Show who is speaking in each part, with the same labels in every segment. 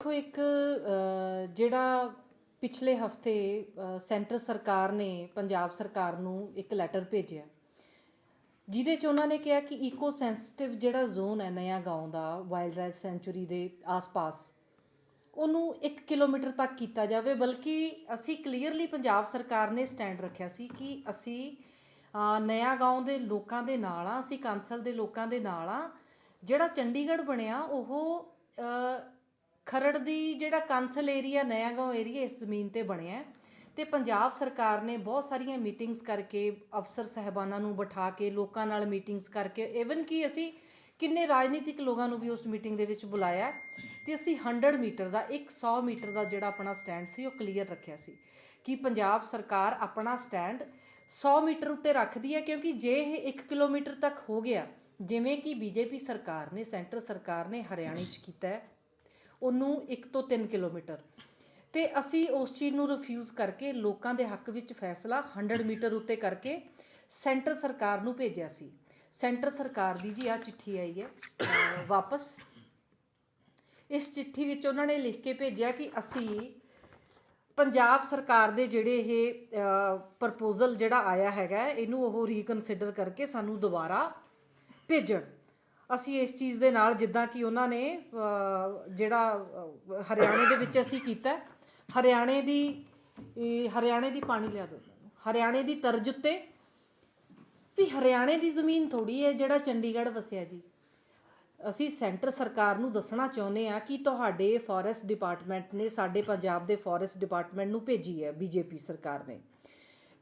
Speaker 1: ਦੇਖੋ ਇੱਕ ਅ, ਜਿਹੜਾ ਪਿਛਲੇ ਹਫਤੇ ਸੈਂਟਰ ਸਰਕਾਰ ਨੇ ਪੰਜਾਬ ਸਰਕਾਰ ਨੂੰ ਇੱਕ ਲੈਟਰ ਭੇਜਿਆ ਜਿਹਦੇ ਚ ਉਹਨਾਂ ਨੇ ਕਿਹਾ ਕਿ ਈਕੋ ਸੈਂਸਿਟਿਵ ਜਿਹੜਾ ਜ਼ੋਨ ਹੈ ਨਇਆ گاؤں ਦਾ ਵਾਈਲਡ ਲਾਈਫ ਸੈਂਚੁਰੀ ਦੇ ਆਸ-ਪਾਸ ਉਹਨੂੰ 1 ਕਿਲੋਮੀਟਰ ਤੱਕ ਕੀਤਾ ਜਾਵੇ ਬਲਕਿ ਅਸੀਂ ਕਲੀਅਰਲੀ ਪੰਜਾਬ ਸਰਕਾਰ ਨੇ ਸਟੈਂਡ ਰੱਖਿਆ ਸੀ ਕਿ ਅਸੀਂ ਅ, ਨਇਆ گاؤں ਦੇ ਲੋਕਾਂ ਦੇ ਨਾਲ ਆ ਅਸੀਂ ਕਾਂਸਲ ਦੇ ਲੋਕਾਂ ਦੇ ਨਾਲ ਆ ਜਿਹੜਾ ਚੰਡੀਗੜ੍ਹ ਬਣਿਆ ਉਹ ਅ, ਖਰੜ ਦੀ ਜਿਹੜਾ ਕਾਂਸਲ ਏਰੀਆ ਨਿਆਂਗਾਉਂ ਏਰੀਆ ਇਸ ਜ਼ਮੀਨ ਤੇ ਬਣਿਆ ਤੇ ਪੰਜਾਬ ਸਰਕਾਰ ਨੇ ਬਹੁਤ ਸਾਰੀਆਂ ਮੀਟਿੰਗਸ ਕਰਕੇ ਅਫਸਰ ਸਹਿਬਾਨਾਂ ਨੂੰ ਬਿਠਾ ਕੇ, ਲੋਕਾਂ ਨਾਲ ਮੀਟਿੰਗਸ ਕਰਕੇ ਇਵਨ ਕਿ ਅਸੀਂ ਕਿੰਨੇ ਰਾਜਨੀਤਿਕ ਲੋਕਾਂ ਨੂੰ ਵੀ ਉਸ ਮੀਟਿੰਗ ਦੇ ਵਿੱਚ ਬੁਲਾਇਆ ਤੇ ਅਸੀਂ 100 ਮੀਟਰ ਦਾ 100 ਮੀਟਰ ਦਾ ਜਿਹੜਾ ਆਪਣਾ ਸਟੈਂਡ ਸੀ ਉਹ ਕਲੀਅਰ ਰੱਖਿਆ ਸੀ ਕਿ ਪੰਜਾਬ ਸਰਕਾਰ ਆਪਣਾ ਸਟੈਂਡ 100 ਮੀਟਰ ਉੱਤੇ ਰੱਖਦੀ ਹੈ ਕਿਉਂਕਿ ਜੇ ਇਹ 1 ਕਿਲੋਮੀਟਰ ਤੱਕ ਹੋ ਗਿਆ, ਜਿਵੇਂ ਕਿ ਬੀਜੇਪੀ ਸਰਕਾਰ ਨੇ, ਸੈਂਟਰ ਸਰਕਾਰ ਨੇ ਹਰਿਆਣੇ 'ਚ ਕੀਤਾ ਹੈ ਉਹਨੂੰ 1 ਤੋਂ 3 ਕਿਲੋਮੀਟਰ। ਤੇ ਅਸੀਂ ਉਸ ਚੀਜ਼ ਨੂੰ ਰਿਫਿਊਜ਼ ਕਰਕੇ ਲੋਕਾਂ ਦੇ ਹੱਕ ਵਿੱਚ ਫੈਸਲਾ 100 ਮੀਟਰ ਉੱਤੇ ਕਰਕੇ ਸੈਂਟਰ ਸਰਕਾਰ ਨੂੰ ਭੇਜਿਆ ਸੀ। ਸੈਂਟਰ ਸਰਕਾਰ ਦੀ ਜੀ ਆ ਚਿੱਠੀ ਆਈ ਹੈ ਵਾਪਸ। ਇਸ ਚਿੱਠੀ ਵਿੱਚ ਉਹਨਾਂ ਨੇ ਲਿਖ ਕੇ ਭੇਜਿਆ ਕਿ ਅਸੀਂ ਪੰਜਾਬ ਸਰਕਾਰ ਦੇ ਜਿਹੜੇ ਇਹ ਪ੍ਰਪੋਜ਼ਲ ਜਿਹੜਾ ਆਇਆ ਹੈਗਾ, ਇਹਨੂੰ ਉਹ ਰੀਕਨਸੀਡਰ ਕਰਕੇ ਸਾਨੂੰ ਦੁਬਾਰਾ ਭੇਜਣ। ਅਸੀਂ ਇਸ ਚੀਜ਼ ਦੇ ਨਾਲ ਜਿੱਦਾਂ ਕਿ ਉਹਨਾਂ ਨੇ ਜਿਹੜਾ ਹਰਿਆਣੇ ਦੇ ਵਿੱਚ ਅਸੀਂ ਕੀਤਾ ਹਰਿਆਣੇ ਦੀ ਹਰਿਆਣੇ ਦੀ ਪਾਣੀ ਲਿਆ ਦਿਓ। ਹਰਿਆਣੇ ਦੀ ਤਰਜ਼ ਉੱਤੇ ਵੀ ਹਰਿਆਣੇ ਦੀ ਜ਼ਮੀਨ ਥੋੜੀ ਹੈ ਜਿਹੜਾ ਚੰਡੀਗੜ੍ਹ ਵਸਿਆ ਜੀ। ਅਸੀਂ ਸੈਂਟਰ ਸਰਕਾਰ ਨੂੰ ਦੱਸਣਾ ਚਾਹੁੰਦੇ ਆ ਕਿ ਤੁਹਾਡੇ ਫੋਰੈਸਟ ਡਿਪਾਰਟਮੈਂਟ ਨੇ ਸਾਡੇ ਪੰਜਾਬ ਦੇ ਫੋਰੈਸਟ ਡਿਪਾਰਟਮੈਂਟ ਨੂੰ ਭੇਜੀ ਹੈ, ਬੀਜੇਪੀ ਸਰਕਾਰ ਨੇ।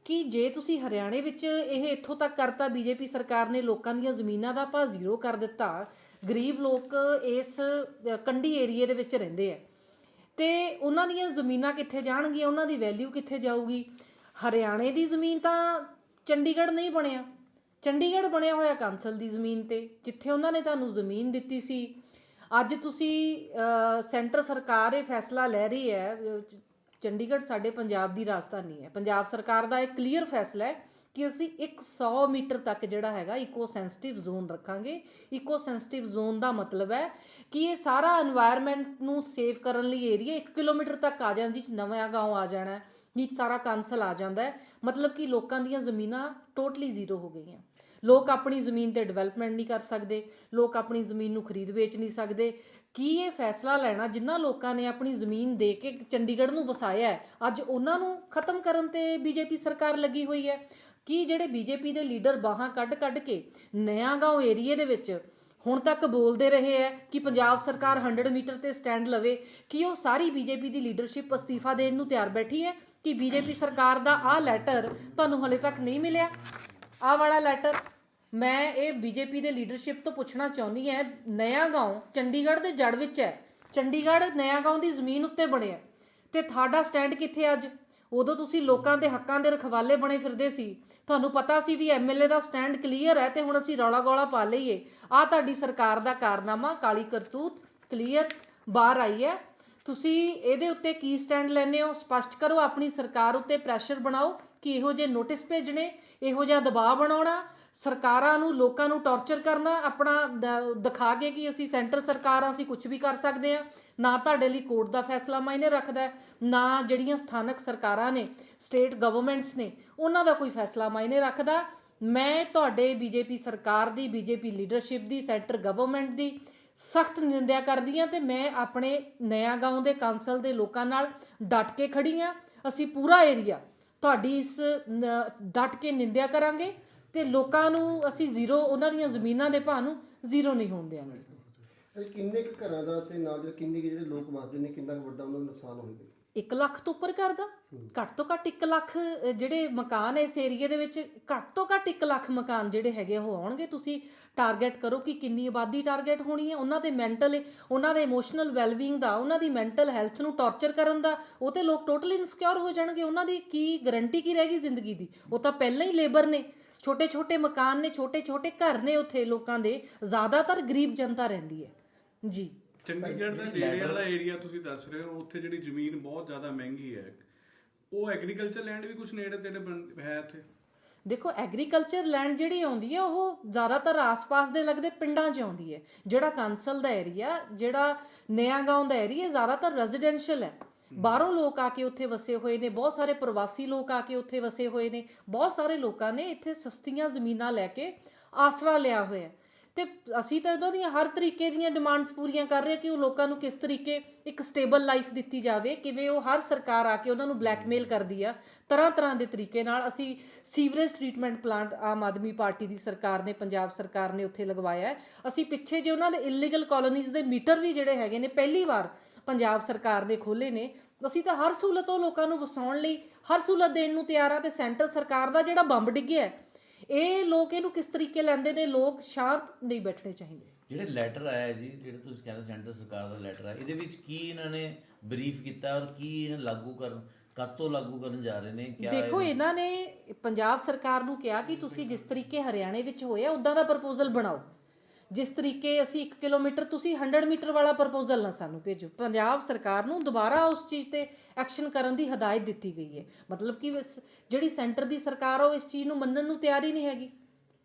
Speaker 1: ਕਿ ਜੇ ਤੁਸੀਂ ਹਰਿਆਣੇ ਵਿੱਚ ਇਹ ਇੱਥੋਂ ਤੱਕ ਕਰਤਾ, ਬੀਜੇਪੀ ਸਰਕਾਰ ਨੇ ਲੋਕਾਂ ਦੀਆਂ ਜ਼ਮੀਨਾਂ ਦਾ ਭਾਅ ਜ਼ੀਰੋ ਕਰ ਦਿੱਤਾ, ਗਰੀਬ ਲੋਕ ਇਸ ਕੰਢੀ ਏਰੀਏ ਦੇ ਵਿੱਚ ਰਹਿੰਦੇ ਆ। ਤੇ ਉਹਨਾਂ ਦੀਆਂ ਜ਼ਮੀਨਾਂ ਕਿੱਥੇ ਜਾਣਗੀਆਂ? ਉਹਨਾਂ ਦੀ ਵੈਲਿਊ ਕਿੱਥੇ ਜਾਊਗੀ? ਹਰਿਆਣੇ ਦੀ ਜ਼ਮੀਨ ਤਾਂ ਚੰਡੀਗੜ੍ਹ ਨਹੀਂ ਬਣਿਆ। ਚੰਡੀਗੜ੍ਹ ਬਣਿਆ ਹੋਇਆ ਕਾਂਸਲ ਦੀ ਜ਼ਮੀਨ ਤੇ, ਜਿੱਥੇ ਉਹਨਾਂ ਨੇ ਤੁਹਾਨੂੰ ਜ਼ਮੀਨ ਦਿੱਤੀ ਸੀ। ਅੱਜ ਤੁਸੀਂ ਸੈਂਟਰ ਸਰਕਾਰ ਇਹ ਫੈਸਲਾ ਲੈ ਰਹੀ ਹੈ ਚੰਡੀਗੜ੍ਹ ਸਾਡੇ ਪੰਜਾਬ ਦੀ ਰਾਜਧਾਨੀ ਹੈ। ਪੰਜਾਬ ਸਰਕਾਰ ਦਾ ਇਹ ਕਲੀਅਰ ਫੈਸਲਾ ਹੈ ਕਿ ਅਸੀਂ 100 ਮੀਟਰ ਤੱਕ ਜਿਹੜਾ ਹੈਗਾ ਇਕੋ ਸੈਂਸਿਟਿਵ ਜ਼ੋਨ ਰੱਖਾਂਗੇ। ਇਕੋ ਸੈਂਸਿਟਿਵ ਜ਼ੋਨ ਦਾ ਮਤਲਬ ਹੈ ਕਿ ਇਹ ਸਾਰਾ এনवायरमेंट ਨੂੰ ਸੇਵ ਕਰਨ ਲਈ ਏਰੀਆ 1 ਕਿਲੋਮੀਟਰ ਤੱਕ ਆ ਜਾਣ 'ਚ ਨਵਾਂ گاؤں ਆ ਜਾਣਾ ਵਿੱਚ ਸਾਰਾ ਕਾਂਸਲ ਆ ਜਾਂਦਾ ਹੈ। ਮਤਲਬ ਕਿ ਲੋਕਾਂ ਦੀਆਂ ਜ਼ਮੀਨਾਂ ਟੋਟਲੀ ਜ਼ੀਰੋ ਹੋ ਗਈਆਂ। ਲੋਕ ਆਪਣੀ ਜ਼ਮੀਨ ਤੇ ਡਿਵੈਲਪਮੈਂਟ ਨਹੀਂ ਕਰ ਸਕਦੇ, ਲੋਕ ਆਪਣੀ ਜ਼ਮੀਨ ਨੂੰ ਖਰੀਦ ਵੇਚ ਨਹੀਂ ਸਕਦੇ। ਕੀ ਇਹ ਫੈਸਲਾ ਲੈਣਾ ਜਿਨ੍ਹਾਂ ਲੋਕਾਂ ਨੇ ਆਪਣੀ ਜ਼ਮੀਨ ਦੇ ਕੇ ਚੰਡੀਗੜ੍ਹ ਨੂੰ ਵਸਾਇਆ ਹੈ, ਅੱਜ ਉਹਨਾਂ ਨੂੰ ਖਤਮ ਕਰਨ ਤੇ ਬੀਜੇਪੀ ਸਰਕਾਰ ਲੱਗੀ ਹੋਈ ਹੈ? ਕੀ ਜਿਹੜੇ ਬੀਜੇਪੀ ਦੇ ਲੀਡਰ ਬਾਹਾਂ ਕੱਢ-ਕੱਢ ਕੇ ਨਿਆਂ ਗਾਉਂ ਏਰੀਏ ਦੇ ਵਿੱਚ ਹੁਣ ਤੱਕ ਬੋਲਦੇ ਰਹੇ ਹੈ ਕਿ ਪੰਜਾਬ ਸਰਕਾਰ 100 ਮੀਟਰ ਤੇ ਸਟੈਂਡ ਲਵੇ, ਕਿ ਉਹ ਸਾਰੀ ਬੀਜੇਪੀ ਦੀ ਲੀਡਰਸ਼ਿਪ ਅਸਤੀਫਾ ਦੇਣ ਨੂੰ ਤਿਆਰ ਬੈਠੀ ਹੈ ਕਿ ਬੀਜੇਪੀ ਸਰਕਾਰ ਦਾ ਆਹ ਲੈਟਰ ਤੁਹਾਨੂੰ ਹਲੇ ਤੱਕ ਨਹੀਂ ਮਿਲਿਆ? ਆਹ ਵਾਲਾ ਲੈਟਰ ਮੈਂ ਇਹ ਬੀਜੇਪੀ ਦੇ ਲੀਡਰਸ਼ਿਪ ਤੋਂ ਪੁੱਛਣਾ ਚਾਹੁੰਦੀ ਹਾਂ ਨਇਆ گاؤں ਚੰਡੀਗੜ੍ਹ ਦੇ ਜੜ ਵਿੱਚ ਹੈ ਚੰਡੀਗੜ੍ਹ ਨਇਆ گاؤں ਦੀ ਜ਼ਮੀਨ ਉੱਤੇ ਬਣਿਆ ਤੇ ਤੁਹਾਡਾ ਸਟੈਂਡ ਕਿੱਥੇ ਅੱਜ ਉਦੋਂ ਤੁਸੀਂ ਲੋਕਾਂ ਦੇ ਹੱਕਾਂ ਦੇ ਰਖਵਾਲੇ ਬਣੇ ਫਿਰਦੇ ਸੀ ਤੁਹਾਨੂੰ ਪਤਾ ਸੀ ਵੀ ਐਮਐਲਏ ਦਾ ਸਟੈਂਡ ਕਲੀਅਰ ਹੈ ਤੇ ਹੁਣ ਅਸੀਂ ਰੌਲਾ ਗੋਲਾ ਪਾ ਲਈਏ ਆ ਤੁਹਾਡੀ ਸਰਕਾਰ ਦਾ ਕਾਰਨਾਮਾ ਕਾਲੀ ਕਰਤੂਤ ਕਲੀਅਰ ਬਾਹਰ ਆਈ ਹੈ ਤੁਸੀਂ ਇਹਦੇ ਉੱਤੇ ਕੀ ਸਟੈਂਡ ਲੈਨੇ ਹੋ ਸਪਸ਼ਟ ਕਰੋ ਆਪਣੀ ਸਰਕਾਰ ਉੱਤੇ ਪ੍ਰੈਸ਼ਰ ਬਣਾਓ ਕਿ ਇਹੋ ਜਿਹੇ ਨੋਟਿਸ ਭੇਜਣੇ, ਇਹੋ ਜਿਹਾ ਦਬਾਅ ਬਣਾਉਣਾ, ਸਰਕਾਰਾਂ ਨੂੰ, ਲੋਕਾਂ ਨੂੰ ਟੌਰਚਰ ਕਰਨਾ, ਆਪਣਾ ਦਿਖਾ ਕੇ ਕਿ ਅਸੀਂ ਸੈਂਟਰ ਸਰਕਾਰ ਸਰਕਾਰਾਂ ਅਸੀਂ ਕੁਝ ਵੀ ਕਰ ਸਕਦੇ ਆ ਨਾ ਤੁਹਾਡੇ ਲਈ ਕੋਰਟ ਦਾ ਫੈਸਲਾ ਮਾਇਨੇ ਰੱਖਦਾ ਨਾ ਜਿਹੜੀਆਂ ਸਥਾਨਕ ਸਰਕਾਰਾਂ ਨੇ ਸਟੇਟ ਗਵਰਨਮੈਂਟਸ ਨੇ, ਉਹਨਾਂ ਦਾ ਕੋਈ ਫੈਸਲਾ ਮਾਇਨੇ ਰੱਖਦਾ। ਮੈਂ ਤੁਹਾਡੇ ਬੀਜੇਪੀ ਸਰਕਾਰ ਦੀ, ਬੀਜੇਪੀ ਲੀਡਰਸ਼ਿਪ ਦੀ ਸੈਂਟਰ ਗਵਰਨਮੈਂਟ ਦੀ ਸਖਤ ਨਿੰਦਿਆ ਕਰਦੀ ਆ ਤੇ ਮੈਂ ਆਪਣੇ ਨਿਆਂ ਗਾਉਂ ਦੇ ਕਾਉਂਸਲ ਦੇ ਲੋਕਾਂ ਨਾਲ ਡਟ ਕੇ ਖੜੀ ਆ ਅਸੀਂ ਪੂਰਾ ਏਰੀਆ ਤੁਹਾਡੀ ਇਸ, ਨ- ਡਟ ਕੇ ਨਿੰਦਿਆ ਕਰਾਂਗੇ ਤੇ ਲੋਕਾਂ ਨੂੰ ਅਸੀਂ ਜ਼ੀਰੋ, ਉਹਨਾਂ ਦੀਆਂ ਜ਼ਮੀਨਾਂ ਦੇ ਭਾਅ ਨੂੰ ਜ਼ੀਰੋ ਨਹੀਂ ਹੋਣ ਦੇਵਾਂਗੇ।
Speaker 2: ਇਹ ਕਿੰਨੇ ਕੁ ਘਰਾਂ ਦਾ ਤੇ ਨਾਲ ਦੇ ਕਿੰਨੇ ਕੁ ਜਿਹੜੇ ਲੋਕ ਵਸਦੇ ਨੇ, ਕਿੰਨਾ ਕੁ ਵੱਡਾ ਉਹਨਾਂ ਦਾ ਨੁਕਸਾਨ ਹੋਏਗਾ?
Speaker 1: 1 ਲੱਖ ਤੋਂ ਉੱਪਰ ਕਰਦਾ। ਘੱਟ ਤੋਂ ਘੱਟ 1 ਲੱਖ ਜਿਹੜੇ ਮਕਾਨ ਇਸ ਏਰੀਏ ਦੇ ਵਿੱਚ, ਘੱਟ ਤੋਂ ਘੱਟ 1 ਲੱਖ ਮਕਾਨ ਜਿਹੜੇ ਹੈਗੇ ਉਹ ਆਉਣਗੇ। ਤੁਸੀਂ ਟਾਰਗੇਟ ਕਰੋ ਕਿ ਕਿੰਨੀ ਆਬਾਦੀ ਟਾਰਗੇਟ ਹੋਣੀ ਹੈ। ਉਹਨਾਂ ਦੇ ਮੈਂਟਲ ਉਹਨਾਂ ਦੇ ਇਮੋਸ਼ਨਲ ਵੈਲਬੀਇੰਗ ਦਾ, ਉਹਨਾਂ ਦੀ ਮੈਂਟਲ ਹੈਲਥ ਨੂੰ ਟੌਰਚਰ ਕਰਨ ਦਾ, ਉਹ ਤੇ ਲੋਕ ਟੋਟਲੀ ਇਨਸਿਕਿਉਰ ਹੋ ਜਾਣਗੇ। ਉਹਨਾਂ ਦੀ ਕੀ ਗਾਰੰਟੀ ਕੀ ਰਹੇਗੀ ਜ਼ਿੰਦਗੀ ਦੀ? ਉਹ ਤਾਂ ਪਹਿਲਾਂ ਹੀ ਲੇਬਰ ਨੇ। ਛੋਟੇ ਛੋਟੇ ਮਕਾਨ ਨੇ ਛੋਟੇ ਛੋਟੇ ਘਰ ਨੇ ਉੱਥੇ ਲੋਕਾਂ ਦੇ। ਜ਼ਿਆਦਾਤਰ ਗਰੀਬ ਜਨਤਾ ਰਹਿੰਦੀ ਹੈ। ਜੀ।
Speaker 3: ਚੰਡੀਗੜ੍ਹ ਦਾ ਨੇੜੇ ਵਾਲਾ ਏਰੀਆ ਤੁਸੀਂ ਦੱਸ ਰਹੇ ਹੋ ਉੱਥੇ ਜਿਹੜੀ ਜ਼ਮੀਨ ਬਹੁਤ ਜ਼ਿਆਦਾ ਮਹਿੰਗੀ ਹੈ। ਉਹ ਐਗਰੀਕਲਚਰ ਲੈਂਡ ਵੀ ਕੁਝ ਨੇੜੇ ਤੇੜੇ ਹੈ ਉੱਥੇ
Speaker 1: ਦੇਖੋ ਐਗਰੀਕਲਚਰ ਲੈਂਡ ਜਿਹੜੀ ਆਉਂਦੀ ਹੈ ਉਹ ਜ਼ਿਆਦਾਤਰ ਆਸ-ਪਾਸ ਦੇ ਲੱਗਦੇ ਪਿੰਡਾਂ 'ਚ ਆਉਂਦੀ ਹੈ। ਜਿਹੜਾ ਕਾਂਸਲ ਦਾ ਏਰੀਆ ਜਿਹੜਾ ਨਿਆ ਗਾਉਂ ਦਾ ਏਰੀਆ ਜ਼ਿਆਦਾਤਰ ਰੈਜ਼ੀਡੈਂਸ਼ੀਅਲ ਹੈ। ਬਾਹਰੋਂ ਲੋਕ ਆ ਕੇ ਉੱਥੇ ਵਸੇ ਹੋਏ ਨੇ ਬਹੁਤ ਸਾਰੇ ਪ੍ਰਵਾਸੀ ਲੋਕ ਆ ਕੇ ਉੱਥੇ ਵਸੇ ਹੋਏ ਨੇ। ਬਹੁਤ ਸਾਰੇ ਲੋਕਾਂ ਨੇ ਇੱਥੇ ਸਸਤੀਆਂ ਜ਼ਮੀਨਾਂ ਲੈ ਕੇ ਆਸਰਾ ਲਿਆ ਹੋਇਆ ਹੈ। ਤੇ ਅਸੀਂ ਤਾਂ ਉਹਨਾਂ ਦੀਆਂ ਹਰ ਤਰੀਕੇ ਦੀਆਂ ਡਿਮਾਂਡਸ ਪੂਰੀਆਂ ਕਰ ਰਹੇ ਹਾਂ ਕਿ ਉਹ ਲੋਕਾਂ ਨੂੰ ਕਿਸ ਤਰੀਕੇ ਇੱਕ ਸਟੇਬਲ ਲਾਈਫ ਦਿੱਤੀ ਜਾਵੇ ਕਿਵੇਂ ਉਹ ਹਰ ਸਰਕਾਰ ਆ ਕੇ ਉਹਨਾਂ ਨੂੰ ਬਲੈਕਮੇਲ ਕਰਦੀ ਆ ਤਰ੍ਹਾਂ ਤਰ੍ਹਾਂ ਦੇ ਤਰੀਕੇ ਨਾਲ ਅਸੀਂ sewerage treatment plant Aam Aadmi party ਦੀ ਸਰਕਾਰ ਨੇ ਪੰਜਾਬ ਸਰਕਾਰ ਨੇ ਉੱਥੇ ਲਗਵਾਇਆ ਅਸੀਂ ਪਿੱਛੇ ਜੇ ਉਹਨਾਂ ਦੇ ਇਲੀਗਲ ਕਾਲੋਨੀਜ਼ ਦੇ ਮੀਟਰ ਵੀ ਜਿਹੜੇ ਹੈਗੇ ਨੇ ਪਹਿਲੀ ਵਾਰ ਪੰਜਾਬ ਸਰਕਾਰ ਨੇ ਖੋਲੇ ਨੇ ਅਸੀਂ ਤਾਂ ਹਰ ਸਹੂਲਤ ਉਹ ਲੋਕਾਂ ਨੂੰ ਵਸਾਉਣ ਲਈ ਹਰ ਸਹੂਲਤ ਦੇਣ ਨੂੰ ਤਿਆਰ ਆ ਤੇ ਸੈਂਟਰ ਸਰਕਾਰ ਦਾ ਜਿਹੜਾ ਬੰਬ ਡਿੱਗਿਆ ਹੈ, ਇਹ ਲੋਕ ਇਹਨੂੰ ਕਿਸ ਤਰੀਕੇ ਲੈਂਦੇ ਨੇ? ਲੋਕ ਸ਼ਾਂਤ ਨਹੀਂ ਬੈਠਣੇ ਚਾਹੀਦੇ।
Speaker 4: ਜਿਹੜੇ ਲੈਟਰ ਆਇਆ ਜੀ ਜਿਹੜੇ ਤੁਸੀਂ ਕਹਿੰਦੇ ਸੈਂਟਰ ਸਰਕਾਰ ਦਾ ਲੈਟਰ ਆਇਆ ਇਹਦੇ ਵਿੱਚ ਕੀ ਇਹਨਾਂ ਨੇ ਬਰੀਫ ਕੀਤਾ ਔਰ ਕੀ ਇਹਨਾਂ ਲਾਗੂ ਕਰਨ ਕਾਤੋਂ ਲਾਗੂ ਕਰਨ ਜਾ ਰਹੇ ਨੇ? ਕਿਆ
Speaker 1: ਦੇਖੋ ਇਹਨਾਂ ਨੇ ਪੰਜਾਬ ਸਰਕਾਰ ਨੂੰ ਕਿਹਾ ਕਿ ਤੁਸੀਂ ਜਿਸ ਤਰੀਕੇ ਹਰਿਆਣੇ ਵਿੱਚ ਹੋਇਆ ਉਦਾਂ ਦਾ ਪ੍ਰਪੋਜ਼ਲ ਬਣਾਓ। ਜਿਸ ਤਰੀਕੇ ਅਸੀਂ 1 ਕਿਲੋਮੀਟਰ ਤੁਸੀਂ 100 ਮੀਟਰ ਵਾਲਾ ਪ੍ਰਪੋਜ਼ਲ ਨਾ ਸਾਨੂੰ ਭੇਜੋ। ਪੰਜਾਬ ਸਰਕਾਰ ਨੂੰ ਦੁਬਾਰਾ ਉਸ ਚੀਜ਼ ਤੇ ਐਕਸ਼ਨ ਕਰਨ ਦੀ ਹਦਾਇਤ ਦਿੱਤੀ ਗਈ ਹੈ। ਮਤਲਬ ਕਿ ਜਿਹੜੀ ਸੈਂਟਰ ਦੀ ਸਰਕਾਰ ਉਹ ਇਸ ਚੀਜ਼ ਨੂੰ ਮੰਨਣ ਨੂੰ ਤਿਆਰ ਹੀ ਨਹੀਂ ਹੈਗੀ।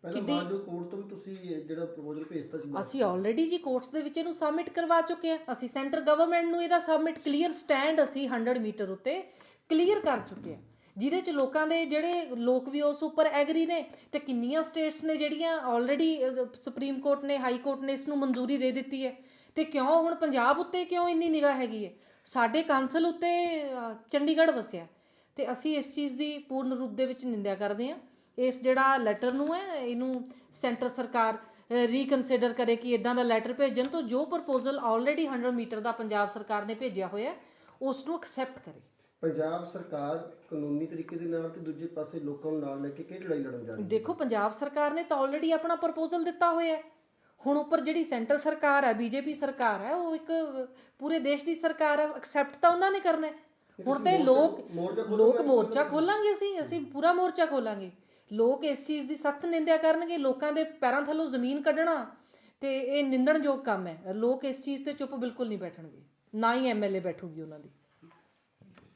Speaker 2: ਪਹਿਲਾਂ ਮਾਨਜੋ ਕੋਰਟ ਤੋਂ ਵੀ ਤੁਸੀਂ ਜਿਹੜਾ ਪ੍ਰਪੋਜ਼ਲ ਭੇਜਤਾ ਸੀ
Speaker 1: ਅਸੀਂ ਆਲਰੇਡੀ ਜੀ ਕੋਰਟਸ ਦੇ ਵਿੱਚ ਇਹਨੂੰ ਸਬਮਿਟ ਕਰਵਾ ਚੁੱਕੇ ਹਾਂ। ਅਸੀਂ ਸੈਂਟਰ ਗਵਰਨਮੈਂਟ ਨੂੰ ਇਹਦਾ ਸਬਮਿਟ ਕਲੀਅਰ ਸਟੈਂਡ ਅਸੀਂ 100 ਮੀਟਰ ਉੱਤੇ ਕਲੀਅਰ ਕਰ ਚੁੱਕੇ ਹਾਂ। ਜਿਹਦੇ ਚ ਲੋਕਾਂ ਦੇ ਜਿਹੜੇ ਲੋਕ ਵੀ ਉਸ ਉੱਪਰ ਐਗਰੀ ਨੇ ਤੇ ਕਿੰਨੀਆਂ ਸਟੇਟਸ ਨੇ ਜਿਹੜੀਆਂ ਆਲਰੇਡੀ ਸੁਪਰੀਮ ਕੋਰਟ ਨੇ ਹਾਈ ਕੋਰਟ ਨੇ ਇਸ ਨੂੰ ਮਨਜ਼ੂਰੀ ਦੇ ਦਿੱਤੀ ਹੈ। ਤੇ ਕਿਉਂ ਹੁਣ ਪੰਜਾਬ ਉੱਤੇ ਕਿਉਂ ਇੰਨੀ ਨਿਗਾਹ ਹੈਗੀ ਹੈ? ਸਾਡੇ ਕਾਉਂਸਲ ਉੱਤੇ ਚੰਡੀਗੜ੍ਹ ਵਸਿਆ। ਤੇ ਅਸੀਂ ਇਸ ਚੀਜ਼ ਦੀ ਪੂਰਨ ਰੂਪ ਦੇ ਵਿੱਚ ਨਿੰਦਿਆ ਕਰਦੇ ਹਾਂ। ਇਸ ਜਿਹੜਾ ਲੈਟਰ ਨੂੰ ਹੈ, ਇਹਨੂੰ ਸੈਂਟਰ ਸਰਕਾਰ ਰੀਕਨਸੀਡਰ ਕਰੇ ਕਿ ਇਦਾਂ ਦਾ ਲੈਟਰ ਭੇਜਣ ਤੋਂ ਜੋ ਪ੍ਰਪੋਜ਼ਲ ਆਲਰੇਡੀ 100 ਮੀਟਰ ਦਾ ਪੰਜਾਬ ਸਰਕਾਰ ਨੇ ਭੇਜਿਆ ਹੋਇਆ ਉਸ ਨੂੰ ਐਕਸੈਪਟ ਕਰੇ।
Speaker 2: ਪੰਜਾਬ ਸਰਕਾਰ ਕਾਨੂੰਨੀ ਤਰੀਕੇ ਦੇ ਨਾਲ ਤੇ ਦੂਜੇ ਪਾਸੇ ਲੋਕਾਂ ਨੂੰ ਨਾਲ ਲੈ ਕੇ ਕਿਹੜੀ ਲੜਾਈ ਲੜਨ ਜਾ ਰਹੀ ਹੈ?
Speaker 1: ਦੇਖੋ ਪੰਜਾਬ ਸਰਕਾਰ ਨੇ ਤਾਂ ਆਲਰੇਡੀ ਆਪਣਾ ਪ੍ਰਪੋਜ਼ਲ ਦਿੱਤਾ ਹੋਇਆ ਹੈ। ਹੁਣ ਉੱਪਰ ਜਿਹੜੀ ਸੈਂਟਰ ਸਰਕਾਰ ਹੈ ਬੀਜੇਪੀ ਸਰਕਾਰ ਹੈ ਉਹ ਇੱਕ ਪੂਰੇ ਦੇਸ਼ ਦੀ ਸਰਕਾਰ ਹੈ ਐਕਸੈਪਟ ਤਾਂ ਉਹਨਾਂ ਨੇ ਕਰਨਾ ਹੈ। ਹੁਣ ਤੇ ਲੋਕ ਲੋਕ ਮੋਰਚਾ ਖੋਲਾਂਗੇ। ਅਸੀਂ ਅਸੀਂ ਪੂਰਾ ਮੋਰਚਾ ਖੋਲਾਂਗੇ। ਲੋਕ ਇਸ ਚੀਜ਼ ਦੀ ਸਖਤ ਨਿੰਦਿਆ ਕਰਨਗੇ ਲੋਕਾਂ ਦੇ ਪੈਰਾਂ ਥੱਲੋਂ ਜ਼ਮੀਨ ਕੱਢਣਾ ਤੇ ਇਹ ਨਿੰਦਣਯੋਗ ਕੰਮ ਹੈ। ਲੋਕ ਇਸ ਚੀਜ਼ ਤੇ ਚੁੱਪ ਬਿਲਕੁਲ ਨਹੀਂ ਬੈਠਣਗੇ। ਨਾ ਹੀ ਐਮਐਲਏ ਬੈਠੂਗੀ ਉਹਨਾਂ ਦੀ।